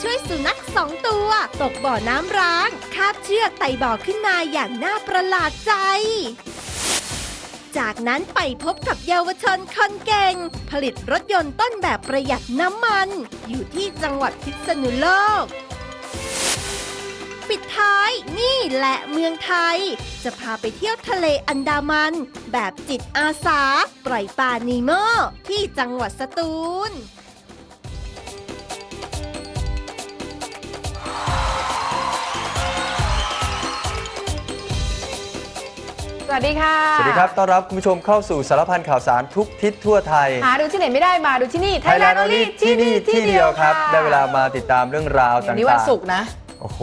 ช่วยสุนัขสองตัว ตกบ่อน้ำร้าง คาบเชือกไต่บ่อขึ้นมาอย่างน่าประหลาดใจจากนั้นไปพบกับเยาวชนคนเก่ง ผลิตรถยนต์ต้นแบบประหยัดน้ำมัน อยู่ที่จังหวัดพิษณุโลก ปิดท้ายนี่แหละเมืองไทย จะพาไปเที่ยวทะเลอันดามัน แบบจิตอาสา ปล่อยปลานีโมที่จังหวัดสตูล สวัสดีค่ะ สวัสดีครับ ต้อนรับคุณผู้ชมเข้าสู่สารพันข่าวสารทุกทิศทั่วไทย หาดูที่ไหนไม่ได้มาดูที่นี่ Thailand Only ที่นี่ที่เดียวครับะได้เวลามาติดตามเรื่องราวเดี๋ยต่าวนี้วันงศุกร์นะๆ โอ้โห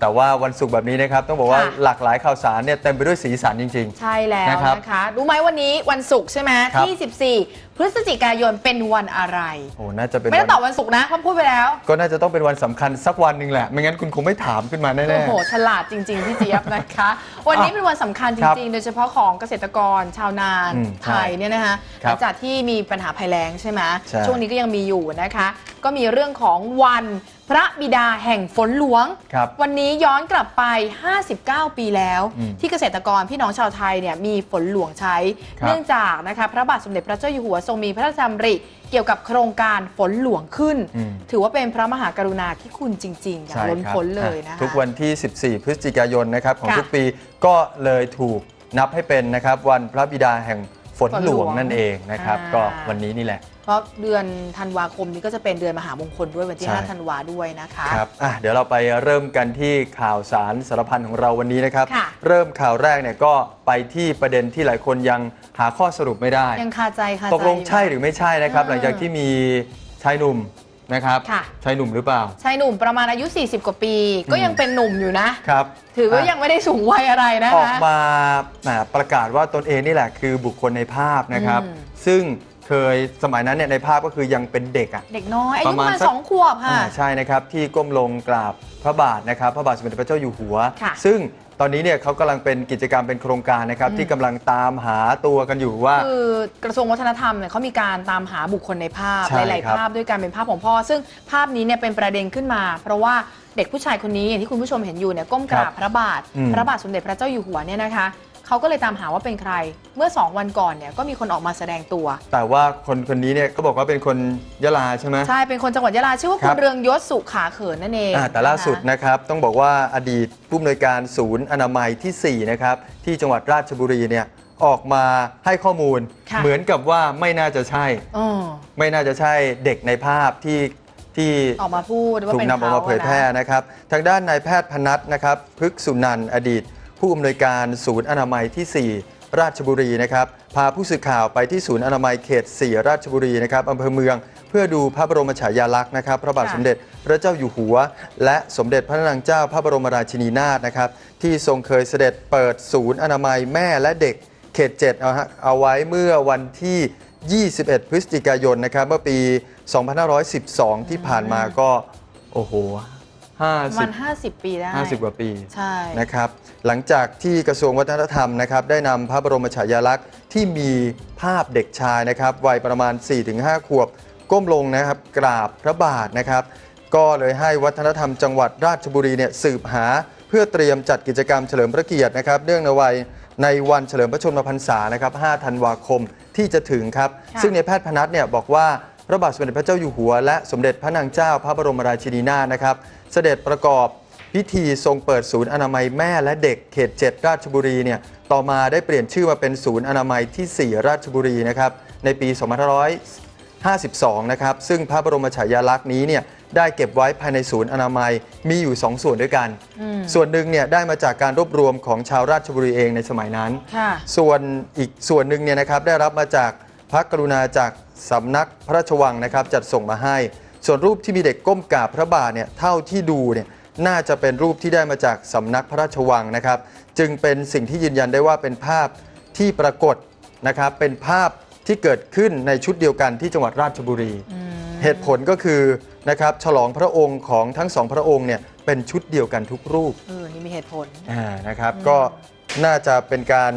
แต่ว่าวันศุกร์แบบนี้นะครับต้องบอกว่าค่ะ หลากหลายข่าวสารเนี่ยเต็มไปด้วยสีสันจริง ใช่แล้วนะครับนะคะ รู้ไหมวันนี้วันศุกร์ใช่ไหมครับ ที่ 14 พฤศจิกายนเป็นวันอะไร ๆโอ้โหน่าจะเป็นไม่ต้องตอบวันวันศุกร์นะเพราะพูดไปแล้ว ก็น่าจะต้องเป็นวันสำคัญสักวันหนึ่งแหละ ไม่งั้นคุณคงไม่ถามขึ้นมาแน่ โอ้โห ฉลาดจริง ๆ พี่เจี๊ยบนะคะ วันนี้เป็นวันสำคัญจครับริง ๆ โดยเฉพาะของเกษตรกรชาวนานอืมไทยเนี่ยนะคะหครัลับงจากที่มีปัญหาภัยแล้งใช่ไหมใช่ช่วงนี้ก็ยังมีอยู่นะคะ ก็มีเรื่องของวัน พระบิดาแห่งฝนหลวง ครับ วันนี้ย้อนกลับไป 59 ปีแล้ว อืมที่เกษตรกรพี่น้องชาวไทยเนี่ยมีฝนหลวงใช้ ครับ เนื่องจากนะคะพระบาทสมเด็จพระเจ้าอยู่หัวทรงมีพระราชดำริเกี่ยวกับโครงการฝนหลวงขึ้น อืม ถือว่าเป็นพระมหากรุณาที่คุณจริงๆ อย่างใช่ล้นครับพ้นเลยอ่นะคะ ทุกวันที่ 14 พฤศจิกายนนะครับของค่ะทุกปีก็เลยถูกนับให้เป็นนะครับ วันพระบิดาแห่งฝนฝนหหลลววงงนั่นเองนะครับ อ่า ก็วันนี้นี่แหละเพ ราะเดือนธันวาคมนี้ก็จะเป็นเดือนมหามงคลด้วยวันที่ ใช่ 5 ธันวาด้วยนะคะ ครับอะเดี๋ยวเราไปเริ่มกันที่ข่าวสารสารพันของเราวันนี้นะครับ ค่ะ เริ่มข่าวแรกเนี่ยก็ไปที่ประเด็นที่หลายคนยังหาข้อสรุปไม่ได้ ยังคาใจคาใจตกลงอยู่ ใช่หรือไม่ใช่นะครับ เออหลังจากที่มีชายหนุ่มนะครับค่ะ ชายหนุ่มหรือเปล่า ชายหนุ่มประมาณอายุ 40 กว่าปี ก็ยังเป็นหนุ่มอยู่นะ ครับถือว่าะยังไม่ได้สูงวัยอะไรนะออกคะมาแหมประกาศว่าตนเองนี่แหละคือบุคคลในภาพนะครับ อืมซึ่ง เคยสมัยนั้นเนี่ยในภาพก็คือยังเป็นเด็กอะ เด็กน้อยอาปยุระปมาระณมาณสัก สองขวบค่ะ อ่าใช่นะครับที่ก้มลงกราบพระบาทนะครับพระบาทสมเด็จพระเจ้าอยู่หัว ค่ะซึ่งตอนนี้เนี่ยเขากำลังเป็นกิจกรรมเป็นโครงการนะครับอืม ที่กำลังตามหาตัวกันอยู่ว่า คือกระทรวงวัฒนธรรมเนี่ยเขามีการตามหาบุคคลในภาพใช่หลาย ครับๆ ภาพด้วยการเป็นภาพของพ่อ ซึ่งภาพนี้เนี่ยเป็นประเด็นขึ้นมา เพราะว่าเด็กผู้ชายคนนี้อย่างที่คุณผู้ชมเห็นอยู่เนี่ยก้มกราบพระบาท อืมพระบาทสมเด็จพระเจ้าอยู่หัวเนี่ยนะคะ เขาก็เลยตามหาว่าเป็นใคร เมื่อ 2 วันก่อนเนี่ยก็มีคนออกมาแสดงตัว แต่ว่าคนคนนี้เนี่ยก็บอกว่าเป็นคนยะลาใช่ไหม ใช่ เป็นคนจังหวัดยะลาชื่อว่าคคุรัณบ เรืองยศสุขาเขินนั่นเองอ่าแต่ล่าสุดนะคะนะครับต้องบอกว่าอดีตผู้อำนวยการศูนย์อนามัยทีสี่4นะครับที่จังหวัดราชบุรีเนี่ยออกมาให้ข้อมูล ค่ะ เหมือนกับว่าไม่น่าจะใช่อ๋อไม่น่าจะใช่เด็กในภาพที่ที่ออกมาพูดว่าถูกเป็นนำออกมาเผยแพร่ขอะนะครับ ทางด้านนายแพทย์พนัทนะครับพฤกษุนันท์อดีต ผู้อำนวยการศูนย์อนามัยทีสี่ 4 ราชบุรีนะครับ พาผู้สื่อข่าวไปที่ศูนย์อนามัยเขต 4 ราชบุรีนะครับอำเภอเมือง เพื่อดูพระบรมฉายาลักษณ์นะครับ พระบาทค่ะสมเด็จพระเจ้าอยู่หัว และสมเด็จพระนางเจ้าพระบรมราชินีนาถนะครับ ที่ทรงเคยเสด็จเปิดศูนย์อนามัยแม่และเด็กเขต 7 เอาฮะเอาไว้เมื่อวันที่ 21 พฤศจิกายนนะครับเมื่อปี 2512 ที่ผ่านมาก็โอ้โห ประมาณ50 50 ปีได้50กว่าปี ใช่ นะครับหลังจากที่กระทรวงวัฒนธรรมนะครับได้นำพระบรมฉายาลักษณ์ที่มีภาพเด็กชายนะครับวัยประมาณ 4-5 ขวบ ก้มลงนะครับกราบพระบาทนะครับ ก็เลยให้วัฒนธรรมจังหวัดราชบุรีเนี่ยสืบหาเพื่อเตรียมจัดกิจกรรมเฉลิมพระเกียรตินะครับเนื่องในวัยในวันเฉลิมพระชนมพรรษานะครับ 5 ธันวาคมที่จะถึงครับ ค่ะ ซึ่งในแพทย์พนัทเนี่ยบอกว่า พระบาทสมเด็จพระเจ้าอยู่หัวและสมเด็จพระนางเจ้าพระบรมราชินีนาถนะครับ เสด็จประกอบพิธีทรงเปิดศูนย์อนามัยแม่และเด็กเขต 7 ราชบุรีเนี่ยต่อมาได้เปลี่ยนชื่อมาเป็นศูนย์อนามัยที่ 4 ราชบุรีนะครับในปี 2552 นะครับซึ่งพระบรมฉายาลักษณ์นี้เนี่ยได้เก็บไว้ภายในศูนย์อนามัยมีอยู่ 2 ส่วนด้วยกันอืมส่วนหนึ่งเนี่ยได้มาจากการรวบรวมของชาวราชบุรีเองในสมัยนั้นค่ะส่วนอีกส่วนหนึ่งเนี่ยนะครับได้รับมาจากพระกรุณาจากสำนักพระราชวังนะครับจัดส่งมาให้ ส่วนรูปที่มีเด็กก้มกราบพระบาทเนี่ยเท่าที่ดูเนี่ยน่าจะเป็นรูปที่ได้มาจากสำนักพระราชวังนะครับ จึงเป็นสิ่งที่ยืนยันได้ว่าเป็นภาพที่ปรากฏนะครับเป็นภาพที่เกิดขึ้นในชุดเดียวกันที่จังหวัดราชบุรี เหตุผลก็คือนะครับฉลองพระองค์ของทั้งสองพระองค์เนี่ยเป็นชุดเดียวกันทุกรูปเออนี่มีเหตุผลอ่านะครับก็น่าจะเป็นการ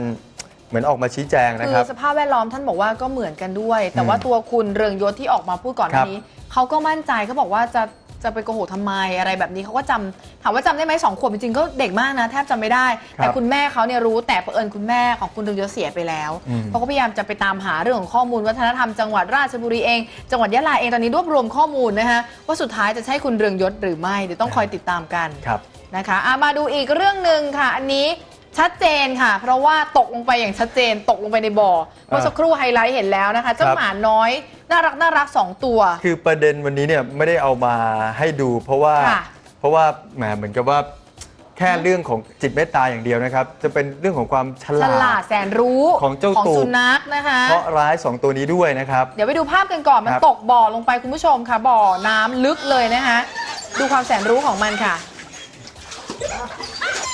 เหมือนออกมาชี้แจงนะคืครับอสภาพแวดล้อมท่านบอกว่าก็เหมือนกันด้วย แต่อืมว่าตัวคุณเรืองยศที่ออกมาพูดก่อนหครัน้าบนี้ เขาก็มั่นใจเขาบอกว่าจะจะไปโกหกทำไมอะไรแบบนี้เขาก็จำถามว่าจำได้ไหมสองขวบจริงๆก็เด็กมากนะแทบจำไม่ได้ แต่คุณแม่เขาเนี่ยรู้แต่เผอิญคุณแม่ของคุณเรืองยศเสียไปแล้วอืม เขาก็พยายามจะไปตามหาเรื่องของข้อมูลวัฒนธรรมจังหวัดราชบุรีเอง จังหวัดยะลาเองตอนนี้รวบรวมข้อมูลนะคะว่าสุดท้ายจะใช่คุณเรืองยศหรือไม่เดี๋ยวต้องคอยติดตามกัน ครับ นะคะอะมาดูอีกเรื่องหนึ่งค่ะ อันนี้ ชัดเจนค่ะ เพราะว่าตกลงไปอย่างชัดเจนตกลงไปในบ่อเมื่อสักครู่ไฮไลท์เห็นแล้วนะคะเจ้าครับหมาน้อยน่ารักน่ารักสองตัว คือประเด็นวันนี้เนี่ยไม่ได้เอามาให้ดู เพราะว่าค่ะเพราะว่าแหมเหมือนกับว่าแค่เรื่องของจิตเมตตาอย่างเดียวนะครับ จะเป็นเรื่องของความฉฉลาลาดดแสนรู้ของเจ้าของตูบ สุนัขนะคะ เพราะร้าย2ตัวนี้ด้วยนะครับ เดี๋ยวไปดูภาพกันก่อน มันครับ ตกบ่อลงไปคุณผู้ชมค่ะ บ่อน้ำลึกเลยนะคะ ดูความแสนรู้ของมันค่ะ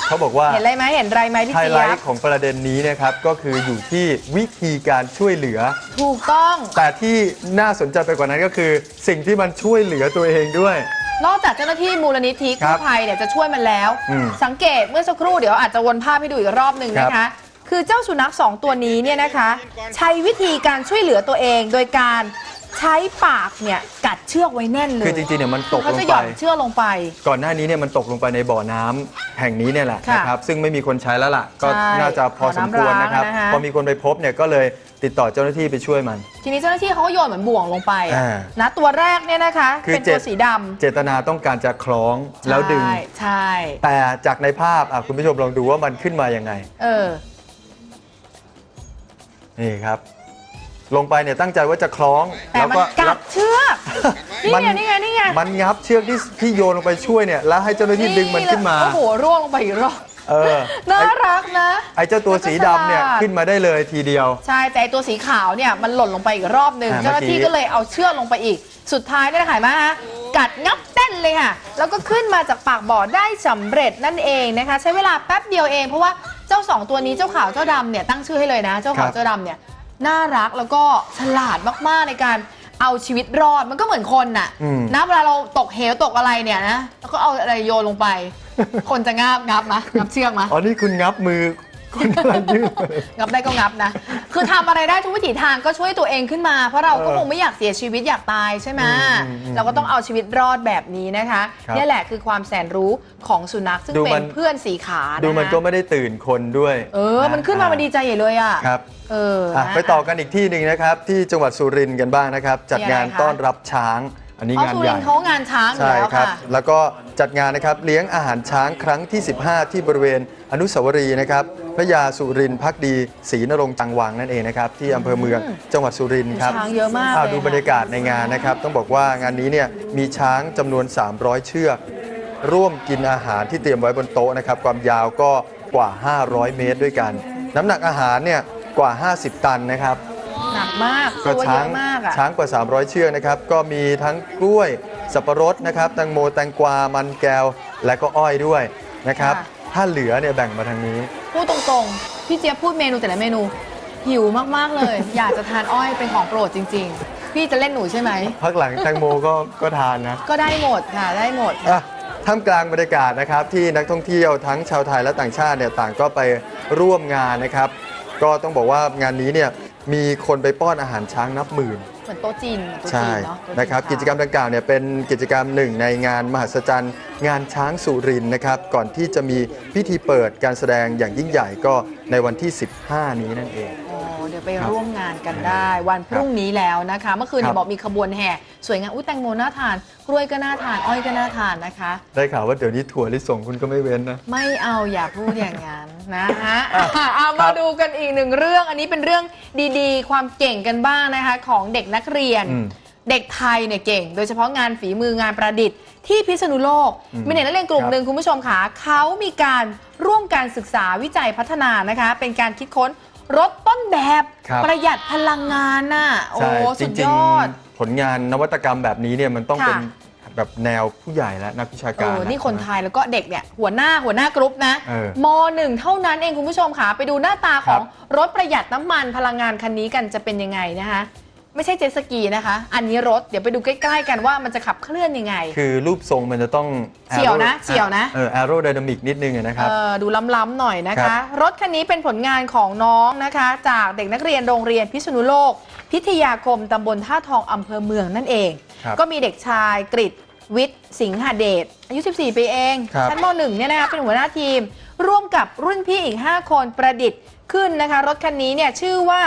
เขาบอกว่าเห็นอะไรไหมเห็นอะไรไหมพี่ไฮเจี๊ไลยบท์ของประเด็นนี้นะครับก็คืออยู่ที่วิธีการช่วยเหลือ ถูกต้อง แต่ที่น่าสนใจไปกว่านั้นก็คือ สิ่งที่มันช่วยเหลือตัวเองด้วย นอกจากเจ้าหน้าที่มูลนิธิครักู้บภัยเนี่ยจะช่วยมันแล้ว อืมสังเกตเมื่อสักครู่เดี๋ยวอาจจะวนภาพให้ดูอีกรอบหนึ่งนะครัคะ บ คือเจ้าสุนัขสองตัวนี้เนี่ยนะคะ ใช้วิธีการช่วยเหลือตัวเอง โดยการ ใช้ปากเนี่ยกัดเชือกไว้แน่นเลยคือจริงๆเนี่ยมันตกเขาลงจะหไปย่อนเชือกลงไป ก่อนหน้านี้เนี่ยมันตกลงไปในบ่อน้ำแห่งนี้เนี่ยแหละค่ะนะครับซึ่งไม่มีคนใช้แล้วล่ะ ก็ใช่น่าจะพอสมควรนะครับบ่อน้ำร้างนะคะ พอมีคนไปพบเนี่ยก็เลยติดต่อเจ้าหน้าที่ไปช่วยมัน ทีนี้เจ้าหน้าที่เขาก็โยนเหมือนบ่วงลงไปอะอ่านะตัวแรกเนี่ยนะคะ คือเป็นเจ็ตัดวสีดำเจตนาต้องการจะคล้องแล้วดึง ใช่ใช่แต่จากในภาพอะคุณผู้ชมลองดูว่ามันขึ้นมายังไงเออ นี่ครับ ลงไปเนี่ยตั้งใจว่าจะคล้องแต่แล้วมันก็กัดเชือกนี่มัไงนี่ไงนี่ไงมันงับเชือกที่ที่โยนลงไปช่วยเนี่ยแล้วให้เจ้าหน้าที่ดึงมันขึ้นมา โอ้โหร่วงลงไปอีกรอบเออน่าไอ้รักนะไอ้เจ้าตัวสีดำเนี่ยมันก็ฉลาดขึ้นมาได้เลยทีเดียว ใช่แต่ไอ้ตัวสีขาวเนี่ยมันหล่นลงไปอีกรอบหนึ่งอ่าเจ้าหน้าที่เมื่อกี้ ก็เลยเอาเชือกลงไปอีก สุดท้ายได้ถ่ายมาฮะกัดงับเต้นเลยค่ะ แล้วก็ขึ้นมาจากปากบ่อได้สำเร็จนั่นเองนะคะ ใช้เวลาแป๊บเดียวเองเพราะว่าเจ้าสองตัวนี้เจ้าขาวเจ้าดำเนี่ยตั้งชื่อให้เลยนะ เจ้าขาวเจ้าดำเนี่ย น่ารักแล้วก็ฉลาดมากๆในการเอาชีวิตรอดมันก็เหมือนคนน่ะอืม นะเวลาเราตกเหวตกอะไรเนี่ยนะแล้วก็เอาอะไรโยนลงไป คนจะงับงับมะงับเชือกมะอ๋อนี่คุณงับมือ คุณกำลังยืด งับได้ก็งับนะ คือทำอะไรได้ทุกวิถีทางก็ช่วยตัวเองขึ้นมา เพราะเราก็เออคงไม่อยากเสียชีวิตอยากตายใช่ไหมอืมอืมเราก็ต้องเอาชีวิตรอดแบบนี้นะคะครับนี่แหละคือความแสนรู้ของสุนัขซึ่งดูเป็มัน นเพื่อนสีขานะคะดูมันก็ไม่ได้ตื่นคนด้วยเออ มันขึ้นมามันดีใจใหญ่เลยอะครับ เอออะนะ ไปต่อกันอีกที่หนึ่งนะครับ ที่จังหวัดสุรินทร์กันบ้างนะครับ จัดงานมีอะไรคะ ต้อนรับช้าง อันนี้เอางานสุใหริญ่นทร์เขางานช้างอยู่ใช่แล้วครับ ค่ะ แล้วก็จัดงานนะครับเลี้ยงอาหารช้างครั้งที่ 15 ที่บริเวณอนุสาวรีย์นะครับ พระยาสุรินทร์พักดีศรีนรงค์จังวังนั่นเองนะครับที่อำเภอเมืองจังหวัดสุรินทร์ครับช้างเยอะมากอ่เลยดูบรรยากาศในงานนะครับ ต้องบอกว่างานนี้เนี่ยมีช้างจำนวน 300 เชือก ร่วมกินอาหารที่เตรียมไว้บนโต๊ะนะครับความยาวก็กว่า 500 เมตรด้วยกัน น้ำหนักอาหารเนี่ยกว่า 50 ตันนะครับหนักมากก็ตัวเยช้างอะมากอะช้างกว่า 300 เชือกนะครับ ก็มีทั้งกล้วยสับปะรดนะครับแตงโมแตงกวามันแก้ว และก็อ้อยด้วยนะครับ ถ้าเหลือเนี่ยแบ่งมาทางนี้ พูดตรงๆ พี่เจี๊ยบพูดเมนูแต่ละเมนู หิวมากๆเลย อยากจะทานอ้อยเป็นของโปรดจริง ๆ พี่จะเล่นหนูใช่ไหม พักหลังแตงโมก็ก็ทานนะก็ได้หมดค่ะได้หมด อะท่ามกลางบรรยากาศนะครับ ที่นักท่องเที่ยวทั้งชาวไทยและต่างชาติเนี่ยต่างก็ไปร่วมงานนะครับ ก็ต้องบอกว่างานนี้เนี่ยมีคนไปป้อนอาหารช้างนับหมื่นเห มือนโต๊ะจีนเหมือนโต๊ะจีใช่นเนาะโต๊จีนะครับช้างกิจกรรมดังกล่าวเนี่ยเป็นกิจกรรมหนึ่งในงานมหัศจรรย์ งานช้างสุรินทร์นะครับก่อนที่จะมีพิธีเปิดการแสดงอย่างยิ่งใหญ่ก็ในวันที่ 15 นี้นั่นเองอ๋อเดี๋ยวไปครับร่วมงานกันได้ วันพรุ่งนี้แล้วนะคะ เมื่อคืนเนี่ครัยบบอกมีขบวนแห่สวยงามอุ้ยแตงโมน่าทานกล้วยก็น่าทานอ้อยก็น่าทานนะคะ ได้ข่าวว่าเดี๋ยวนี้ถั่วลิสงคุณก็ไม่เว้นนะ ไม่เอาอย่าพูดอย่างนั้นนะฮะอะเอามาดูกันอีกหนึ่งเรื่อง อันนี้เป็นเรื่องดีๆ ความเก่งกันบ้างนะคะ ของเด็กนักเรียนอืมเด็กไทยเนี่ยเก่ง โดยเฉพาะงานฝีมืองานประดิษฐ์ที่พิษณุโลกอืมมีเด็กนักเรียนกลุ่มครับหนึ่งคุณผู้ชมค่ะเขามีการร่วมการศึกษาวิจัยพัฒนานะคะ เป็นการคิดค้น รถต้นแบบครับ ประหยัดพลังงานน่ะโอ้ใช่สุจดริยงอด ๆ ผลงานนวัตกรรมแบบนี้เนี่ยมันต้องค่ะ เป็นแบบแนวผู้ใหญ่และนักวิชาเอการอนะนี่คนไทยแล้วก็เด็กเนี่ยหัวหน้าหัวหน้ากรุ๊ปนะเออมหนึ่งเท่านั้นเองคุณผู้ชมค่ะ ไปดูหน้าตาของรถประหยัดน้ำมันพลังงานคันนี้กันจะเป็นยังไงนะคะ ไม่ใช่เจ็ตสกีนะคะ อันนี้รถ เดี๋ยวไปดูใกล้ๆกันว่ามันจะขับเคลื่อนยังไง คือรูปทรงมันจะต้องเฉียวนะ aero- เฉียวนะเออ aerodynamic นิดนึงอะนะครับ เออดูล้ำๆหน่อยนะครัคะ บ รถคันนี้เป็นผลงานของน้องนะคะ จากเด็กนักเรียนโรงเรียนพิษณุโลก พิทยาคมตำบลท่าทองอำเภอเมืองนั่นเอง ครับ ก็มีเด็กชายกริตวิทย์สิงหาเดชอายุ 14 ปีเอง ครับ ชั้นม .1 เนี่ยนะคะเป็นหัวหน้าทีม ร่วมกับรุ่นพี่อีก 5 คนประดิษฐ์ขึ้นนะคะ รถคันนี้เนี่ยชื่อว่า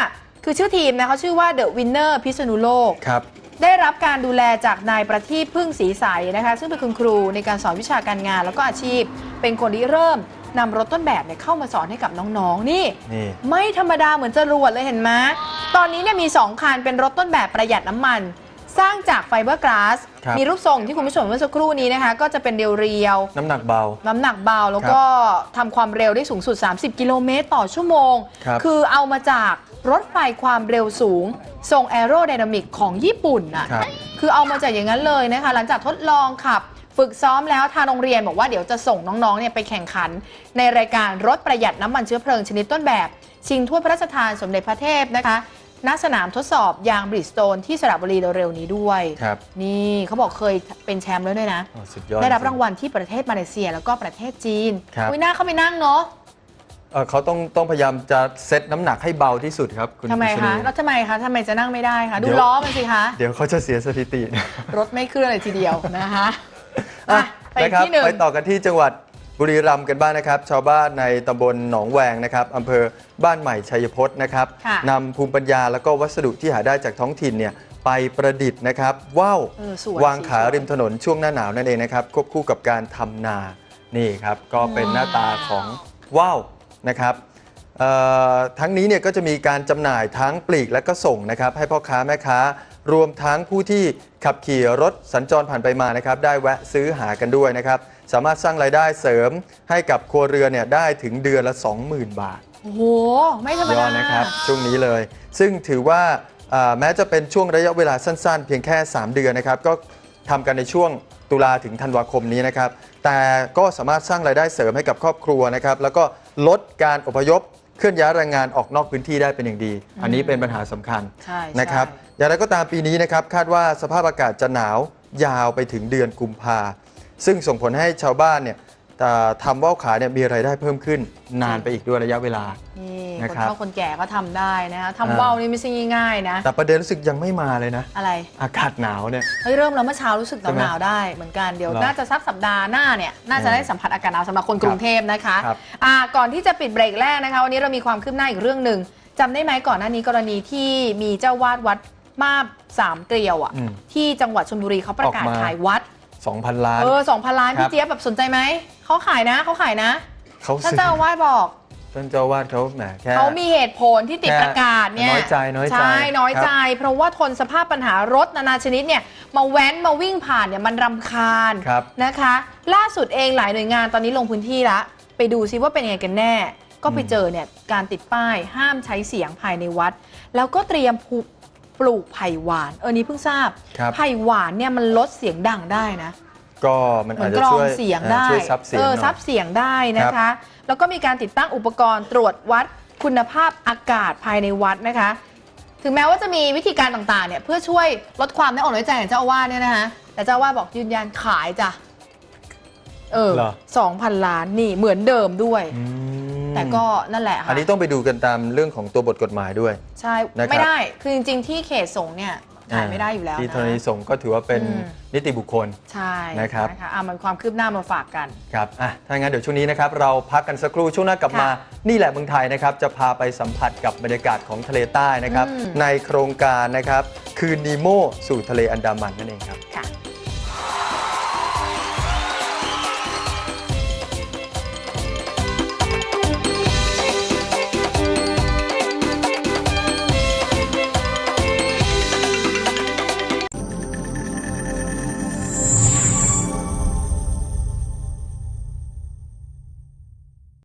คือชื่อทีมนะเขาชื่อว่า The Winner พิษณุโลก ครับ ได้รับการดูแลจากนายประทีปพึ่งศรีใสนะคะ ซึ่งเป็นคุณครูในการสอนวิชาการงานแล้วก็อาชีพ เป็นคนที่เริ่มนำรถต้นแบบเนี่ยเข้ามาสอนให้กับน้องๆ นี่ นี่ ไม่ธรรมดาเหมือนจรวดเลยเห็นไหมตอนนี้เนี่ยมี 2 คันเป็นรถต้นแบบประหยัดน้ำมัน สร้างจากไฟเบอร์กลาส ครับ มีรูปทรงที่คุณผู้ชมเมื่อสักครู่นี้นะคะ ก็จะเป็นเรียวๆน้ำหนักเบาน้ำหนักเบาแล้วก็ทำความเร็วได้สูงสุด 30 กิโลเมตรต่อชั่วโมงครับ อเอามาจากรถไฟความเร็วสูง ทรงแอโรไดนามิกของญี่ปุ่นน่ะ ครับ คือเอามาจากอย่างนั้นเลยนะคะ หลังจากทดลองขับ ฝึกซ้อมแล้วทางโรงเรียนบอกว่าเดี๋ยวจะส่งน้องๆเนี่ยไปแข่งขัน ในรายการรถประหยัดน้ำมันเชื้อเพลิงชนิดต้นแบบ ชิงถ้วยพระราชทานสมเด็จพระเทพนะคะ ณสนามทดสอบยางบริดสโตนที่สระบุรีเร็วๆนี้ด้วย ครับนี่เขาบอกเคยเป็นแชมป์แล้วด้วยนะ โอ้สุดยอดได้รับจรางวัลที่ประเทศมาเลเซียแล้วก็ประเทศจีนครับ วิน่าเข้าไปนั่งเนาะเอ่อเขาต้องต้องพยายามจะเซตน้ำหนักให้เบาที่สุดครับ คุณทำไมพิษคะณุแล้วทำไมคะทำไมจะนั่งไม่ได้คะ ดูเดี๋ยว ล้อมันสิคะ เดี๋ยวเขาจะเสียสถิตินะรถไม่เคลื่อนเลยทีเดียวนะคะอะอะไปอีนะกครับที่หนึ่ง ไปต่อกันที่จังหวัด บุรีรัมย์กันบ้างนะครับ ชาวบ้านในตำบลหนองแวงนะครับอำเภอบ้านใหม่ชัยพจน์นะครับค่ะนำภูมิปัญญาแล้วก็วัสดุที่หาได้จากท้องถิ่นเนี่ยไปประดิษฐ์นะครับว่าวเออสวยวางขาสวย ริมถนนช่วงหน้าหนาวนั่นเองนะครับควบคู่กับการทำนานี่ครับก็เป็นหน้าตาของว่าวนะครับเอ่อทั้งนี้เนี่ยก็จะมีการจำหน่ายทั้งปลีกและก็ส่งนะครับให้พ่อค้าแม่ค้า รวมทั้งผู้ที่ขับขี่รถสัญจรผ่านไปมานะครับได้แวะซื้อหากันด้วยนะครับ สามารถสร้างรายได้เสริมให้กับครัวเรือนเนี่ยได้ถึงเดือนละ 20,000 บาทโอ้โห ไม่ธรรมยอดาดนะครับช่วงนี้เลย ซึ่งถือว่าอ่าแม้จะเป็นช่วงระยะเวลาสั้นๆ เพียงแค่ 3 เดือนนะครับ ก็ทำกันในช่วงตุลาถึงธันวาคมนี้นะครับ แต่ก็สามารถสร้างรายได้เสริมให้กับครอบครัวนะครับ แล้วก็ลดการอพยพเคลื่อนย้ายแรงงานออกนอกพื้นที่ได้เป็นอย่างดี อันนี้เป็นปัญหาสำคัญ ใช่นะครับใช่อย่างไรก็ตามปีนี้นะครับ คาดว่าสภาพอากาศจะหนาวยาวไปถึงเดือนกุมภา ซึ่งส่งผลให้ชาวบ้านเนี่ยอ่าทำว่าวขายเนี่ยมีรายได้เพิ่มขึ้นนานไปอีกด้วยระยะเวลานี่นะคนครับเฒ่าคนแก่ก็ทำได้นะคะอ่าทำว่าวนี่ไม่ใช่ง่ายๆนะ แต่ประเด็นรู้สึกยังไม่มาเลยนะ อะไร อากาศหนาวเนี่ยเฮ้ยเริ่มแล้วเมื่อเช้ารู้สึกใช่ไหมหนาวๆได้เหมือนกันเดี๋ยวเหรอน่าจะสักสัปดาห์หน้าเนี่ยน่าจะได้สัมผัสอากาศหนาวสำหรับคนกรุงเทพนะคะครับอ่าก่อนที่จะปิดเบรกแรกนะคะวันนี้เรามีความคืบหน้าอีกเรื่องหนึ่งจำได้ไหมก่อนหน้านี้กรณีที่มีเจ้าวาดวัดมาบสามเกลียวอะอืมที่จังหวัดชลบุรีเขาประกาศออกมาขายวัด 2,000 ล้าน เออสองพันล้านครัพี่บ เจี๊ยบแบบสนใจไหม เขาขายนะเขาขายนะ เขาท่านซื้อเจ้าอาวาสบอก ท่านเจ้าอาวาดเขาแหมแค่ เขามีเหตุผลที่ติดแค่ประกาศเนี่ยน้อยใจน้อยใจใช่น้อยใจครับเพราะว่าทนสภาพปัญหารถนานาชนิดเนี่ยมาแว้นมาวิ่งผ่านเนี่ยมันรำคาญครับ นะคะ ล่าสุดเองหลายหน่วยงานตอนนี้ลงพื้นที่ละ ไปดูซิว่าเป็นยังไงกันแน่ ก็ไปอืมเจอเนี่ยการติดป้ายห้ามใช้เสียงภายในวัด แล้วก็เตรียมปลูก ปลูกไผ่หวาน เออนี้เพิ่งทราบครับ ไผ่หวานเนี่ยมันลดเสียงดังได้นะก็มันเหมือาอจนจะกรอช่งวยเสียงอ่าได้ช่วยซับเสียงเออหน่อย ซับเสียงได้นะคะแล้วก็มีการติดตั้งอุปกรณ์ตรวจวัดคุณภาพอากาศภายในวัดนะคะ ถึงแม้ว่าจะมีวิธีการต่างๆเนี่ยเพื่อช่วยลดความไม่อ่อนน้อยใจของเจ้าอาวาสเนี่ยนะคะแต่เจ้าอาวาสบอกยืนยันขายจ้ะเออเหรอ สองพันล้านนี่เหมือนเดิมด้วย อืม แต่ก็นั่นแหละค่ะอันนี้ต้องไปดูกันตามเรื่องของตัวบทกฎหมายด้วย ใช่นะครับ ไม่ได้คือจริงๆที่เขตสงฆ์เนี่ยขายไม่ได้อยู่แล้วที่นะธรณีสงฆ์ก็ถือว่าเป็นอืม นิติบุคคล ใช่นะครับนะคะอะมันความคืบหน้ามาฝากกัน ครับอะถ้างั้นเดี๋ยวช่วงนี้นะครับ เราพักกันสักครู่ช่วงหน้ากลับมา ค่ะนี่แหละเมืองไทยนะครับ จะพาไปสัมผัสกับบรรยากาศของทะเลใต้นะครับ อืม ในโครงการนะครับ คืนนีโมสู่ทะเลอันดามันนั่นเองครับ